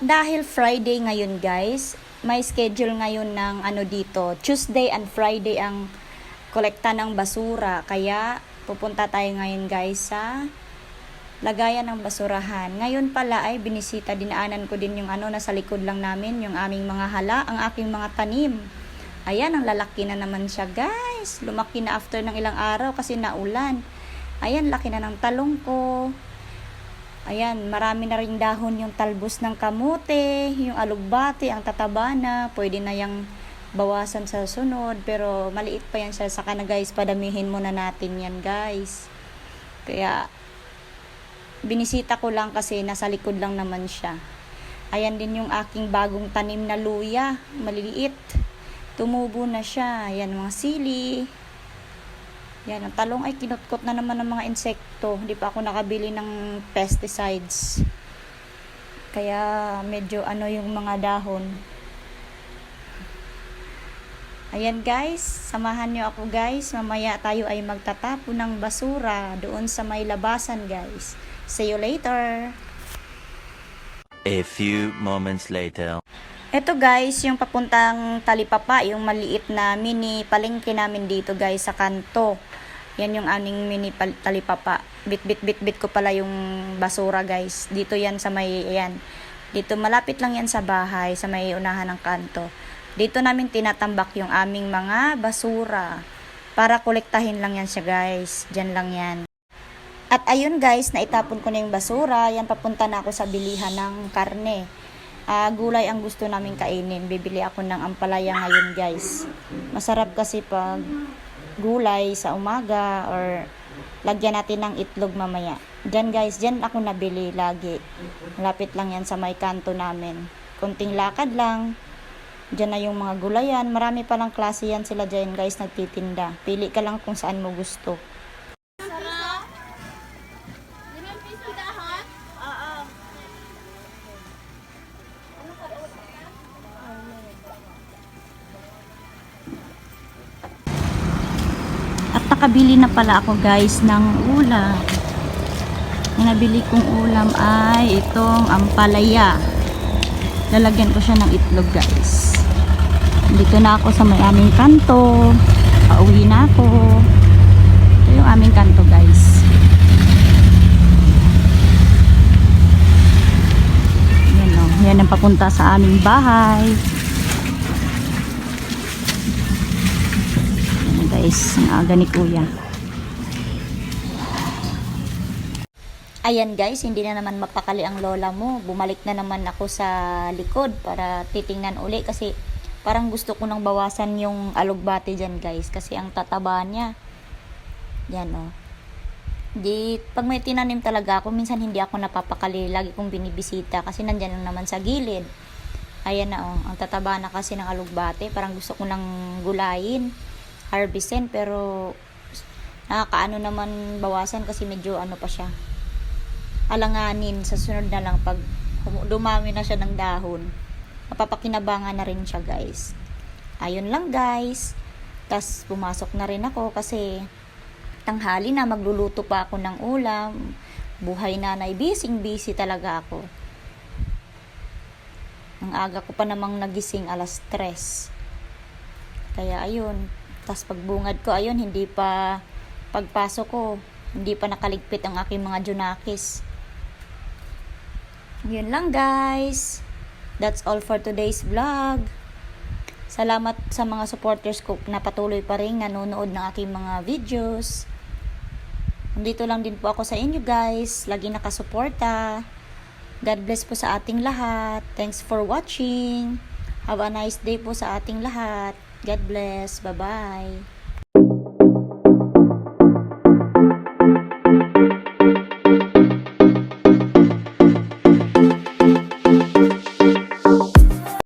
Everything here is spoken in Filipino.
dahil Friday ngayon guys, may schedule ngayon ng ano dito, Tuesday and Friday ang kolekta ng basura. Kaya pupunta tayo ngayon guys sa lagayan ng basurahan. Ngayon pala ay binisita, dinaanan ko din yung ano, nasa likod lang namin, yung aming mga hala, ang aking mga tanim. Ayan, ang lalaki na naman siya guys. Lumaki na after ng ilang araw kasi naulan. Ayan, laki na ng talong ko. Ayan, marami na rin dahon yung talbos ng kamote, yung alugbati, ang tataba na, pwede na yung bawasan sa sunod, pero maliit pa yan siya. Saka na guys, padamihin muna natin yan guys. Kaya, binisita ko lang kasi nasa likod lang naman siya. Ayan din yung aking bagong tanim na luya, maliliit. Tumubo na siya. Ayan, mga sili. Yan, ang talong ay kinutkot na naman ng mga insekto. Hindi pa ako nakabili ng pesticides. Kaya medyo ano yung mga dahon. Ayan guys, samahan nyo ako guys. Mamaya tayo ay magtatapo ng basura doon sa may labasan guys. See you later! A few moments later. Ito guys, yung papuntang talipapa, yung maliit na mini palengke namin dito guys sa kanto. Yan yung aning mini talipapa. Bit bit bit bit ko pala yung basura guys. Dito yan sa may ayan. Dito malapit lang yan sa bahay, sa may unahan ng kanto. Dito namin tinatambak yung aming mga basura. Para kolektahin lang yan siya guys. Diyan lang yan. At ayun guys, naitapon ko na yung basura. Yan papunta na ako sa bilihan ng karne. Ah, gulay ang gusto namin kainin. Bibili ako ng ampalaya ngayon, guys. Masarap kasi pag gulay sa umaga or lagyan natin ng itlog mamaya. Diyan guys, diyan ako nabili lagi. Malapit lang yan sa may kanto namin. Kunting lakad lang. Diyan na yung mga gulayan. Marami palang klase yan sila dyan guys nagtitinda. Pili ka lang kung saan mo gusto. Nakabili na pala ako guys ng ulam. Ang nabili kong ulam ay itong ampalaya. Lalagyan ko siya ng itlog guys. Dito na ako sa may aming kanto. Pauwi na ako. Ito yung aming kanto guys. Yan o. Yan ang papunta sa aming bahay. Guys, ang aga ni kuya. Ayan guys, hindi na naman mapakali ang lola mo. Bumalik na naman ako sa likod para titingnan uli kasi parang gusto ko nang bawasan yung alugbati dyan guys kasi ang tataba niya. Yan o. Di, pag may tinanim talaga ako, minsan hindi ako napapakali. Lagi kong binibisita kasi nandyan lang naman sa gilid. Ayan na oh, ang tataba na kasi ng alugbate. Parang gusto ko nang gulayin, harvestin pero nakakaano naman bawasan kasi medyo ano pa siya. Alanganin sa sunod na lang pag dumami na siya ng dahon. Mapapakinabangan na rin siya guys. Ayun lang guys. tas pumasok na rin ako kasi tanghali na magluluto pa ako ng ulam. Buhay nanay, busy busy talaga ako. Ang aga ko pa namang nagising alas 3. Kaya ayun. Tas pagbungad ko, ayun, hindi pa pagpasok ko, hindi pa nakaligpit ang aking mga junakis. Yun lang guys. That's all for today's vlog. Salamat sa mga supporters ko na patuloy pa rin nanonood ng aking mga videos. Nandito lang din po ako sa inyo guys. Lagi nakasuporta. God bless po sa ating lahat. Thanks for watching. Have a nice day po sa ating lahat. God bless. Bye-bye.